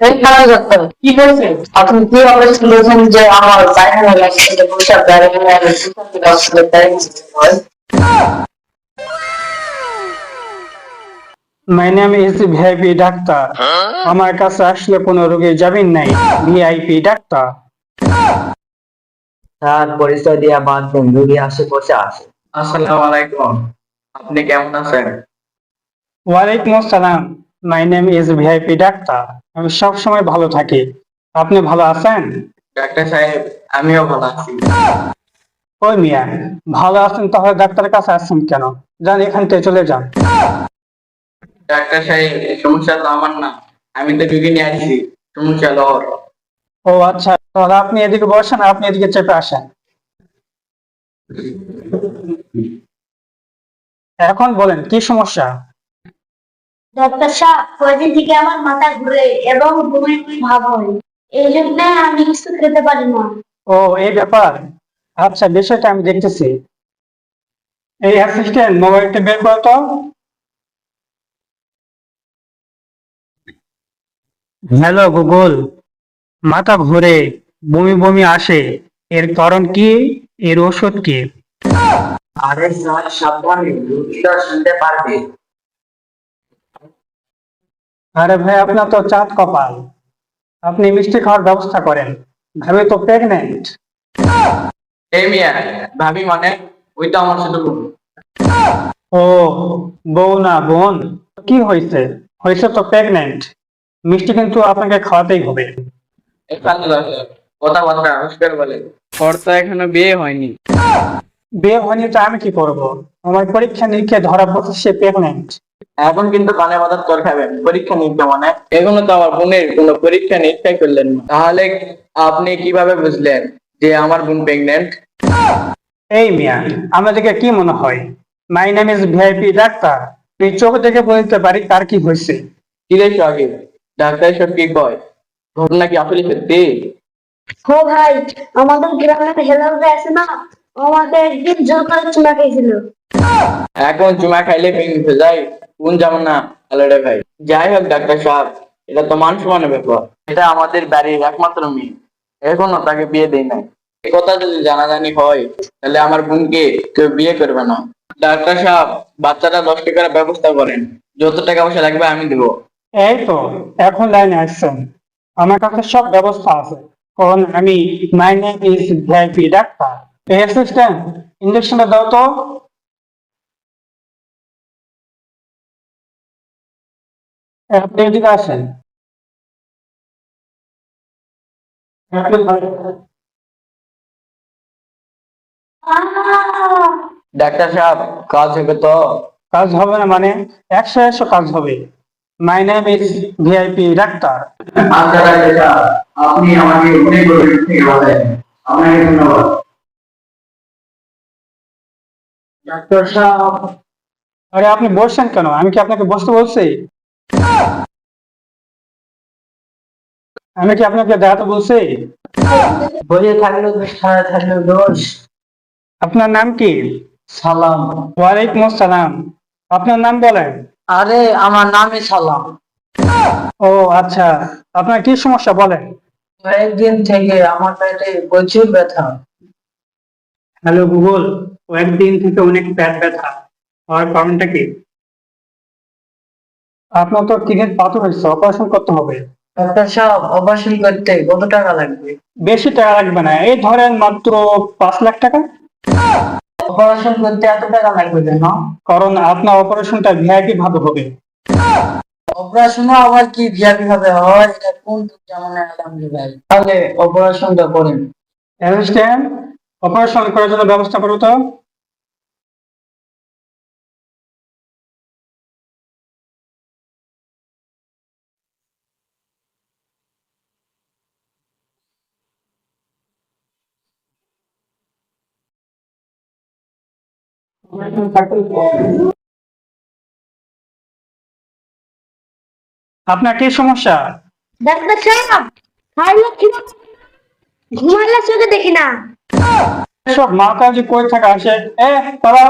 এই কারণে ডাক্তার কি হয়েছে? আপনি কি অপারেশন করেছেন যে আমার বাইরে লাগছে পোশাক বাইরে হয় my name is VIP doctor আমার কাছে আসলে কোনো রোগী যাবেন নাই। ভিআইপি ডাক্তার স্যার পরিচয় দিয়া বাদ দিন রুগী আশেপাশে আসে আসসালামু আলাইকুম। আপনি কেমন আছেন? ওয়ালাইকুম আসসালাম। My name is VIP doctor আমি সব সময় ভালো থাকি। আপনি ভালো আছেন? ডাক্তার সাহেব আমিও ভালো আছি। ওই মিয়া ভালো আছেন তাহলে ডাক্তারের কাছে আসছেন কেন? যান এখান থেকে চলে যান। ডাক্তার সাহেব সমস্যা তো আমার না। আমি তো রুগী নিয়ে আসছি সমস্যা লহর। ও আচ্ছা তাহলে আপনি এদিকে বসেন আপনি এদিকে চেপে আসেন। এখন বলেন কি সমস্যা? ডাক্তার সাহেব কয়েকদিন থেকে আমার মাথা ঘুরে এবং বমি বমি ভাব হয়। এই জন্য আমি কিছু খেতে পারি না। ও এই ব্যাপার? আচ্ছা বিষয়টা আমি দেখতেছি। এই অ্যাসিস্ট্যান্ট মোবাইলটা বের করো তো। হ্যালো গুগল মাথা ঘুরে বমি বমি আসে এর কারণ কি? এর ওষুধ কি? আরে স্যার সাবধানে রুগী শুনতে পারবে। আরে ভাই আপনার তো চাঁদ কপাল। আপনি মিষ্টি খাওয়ার ব্যবস্থা করেন। ভাবি তো প্রেগনেন্ট এই মিয়া ভাবি মানে ওই তো আমার সাথে বোন। ও বউ না বোন? কি হয়েছে? হয়েছে তো প্রেগনেন্ট মিষ্টি কিন্তু আপনাকে খাওয়াতেই হবে। আবিষ্কার বলে। ওর তো এখনও বিয়ে হয়নি। বিয়ে হয়নি তো আমি কি করব? আমার পরীক্ষা নিরীক্ষা ধরা পড়ছে সে প্রেগনেন্ট এখন কিন্তু কানে বাজার তোর খাবেন পরীক্ষা নিতে মানে। এগুলো তো আমার বোনের কোনো পরীক্ষা নিরীক্ষা করলেন না। তাহলে আপনি কীভাবে বুঝলেন যে আমার বোন প্রেগনেন্ট এই মিয়া আমাদেরকে কি মনে হয়? My name is VIP doctor. তুই চোখ দেখে বলতে পারি তার কি হয়েছে। কি দেখছ আগে? ডাক্তার সব কি কয়? ঘটনা কি আসলে সত্যি? ও ভাই আমাদের গ্রামের হেলাল আছে না? আমাকে একদিন জোর চুমা খেয়েছিল এখন চুমা খাইলে হয়ে যায় কোন যেমন না আলাদা ভাই। যাই হোক ডাক্তার সাহেব এটা তো মান সমানের ব্যাপার। এটা আমাদের বাড়ির একমাত্র মেয়ে। এখনও তাকে বিয়ে দেই নাই। এই কথা যদি জানাজানি হয় তাহলে আমার বোনকে কেউ বিয়ে করবে না। ডাক্তার সাহেব বাচ্চাটা দশ টাকার ব্যবস্থা করেন। যত টাকা পয়সা লাগবে আমি দেবো। এই তো এখন লাইনে আসছেন। আমার কাছে সব ব্যবস্থা আছে। কারণ আমি my name is VIP doctor. এই অ্যাসিস্ট্যান্ট ইঞ্জেকশনটা দাও তো। আপনি এদিকে আসেন। ডাক্তার সাহেব কাজ হবে তো? কাজ হবে না মানে একশো একশো কাজ হবে। My name is VIP doctor. আচ্ছা ডাক্তার আপনি আমাকে আপনাকে ধন্যবাদ। ডাক্তার সাহেব। আরে আপনি বসছেন কেন? আমি কি আপনাকে বসতে বলছি? আমি কি আপনাকে দাঁড়াতে বলছি? বসে থাকলেও দোষ খাড়া থাকলেও দোষ। আপনার নাম কি? সালাম। ওয়ালাইকুম আসসালাম। আপনার নাম বলেন। আরে আমার নামই সালাম। ও আচ্ছা। আপনার কি সমস্যা বলেন? কয়েকদিন থেকে আমার পেটে প্রচুর ব্যথা। হ্যালো গুগল কয়েকদিন থেকে অনেক পেট ব্যথা। হওয়ার কারণটা কি? আপনার তো কিডনির পাথর হয়েছে অপারেশন করতে হবে। ডাক্তার সাহেব অপারেশন করতে কত টাকা লাগবে? বেশি টাকা লাগবে না। এই ধরেন মাত্র পাঁচ লাখ টাকা। অপারেশন করতে এত টাকা লাগবে কেন? কারণ আপনার অপারেশনটা ভিআইপি ভাবে হবে। অপারেশনও আবার কি ভিআইপি ভাবে হয়? এটা কোন আলহামদুলিল্লাহ তাহলে অপারেশনটা করেন। অ্যাসিস্ট্যান্ট অপারেশন করার জন্য ব্যবস্থা করো তো। আপনার কি সমস্যা? ডাক্তার সাহেব ঘুমাইলে চোখে দেখি না। সব কই থাকা আসে এ তারা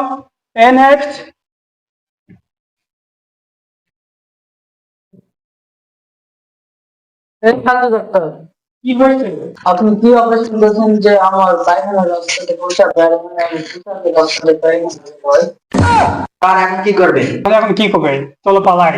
এ নেক্সট ডাক্তার কি হয়েছে? আপনি কি অপারেশন করেছেন যে আমার এখন কি করবে? এখন কি করবে? চলো পালাই।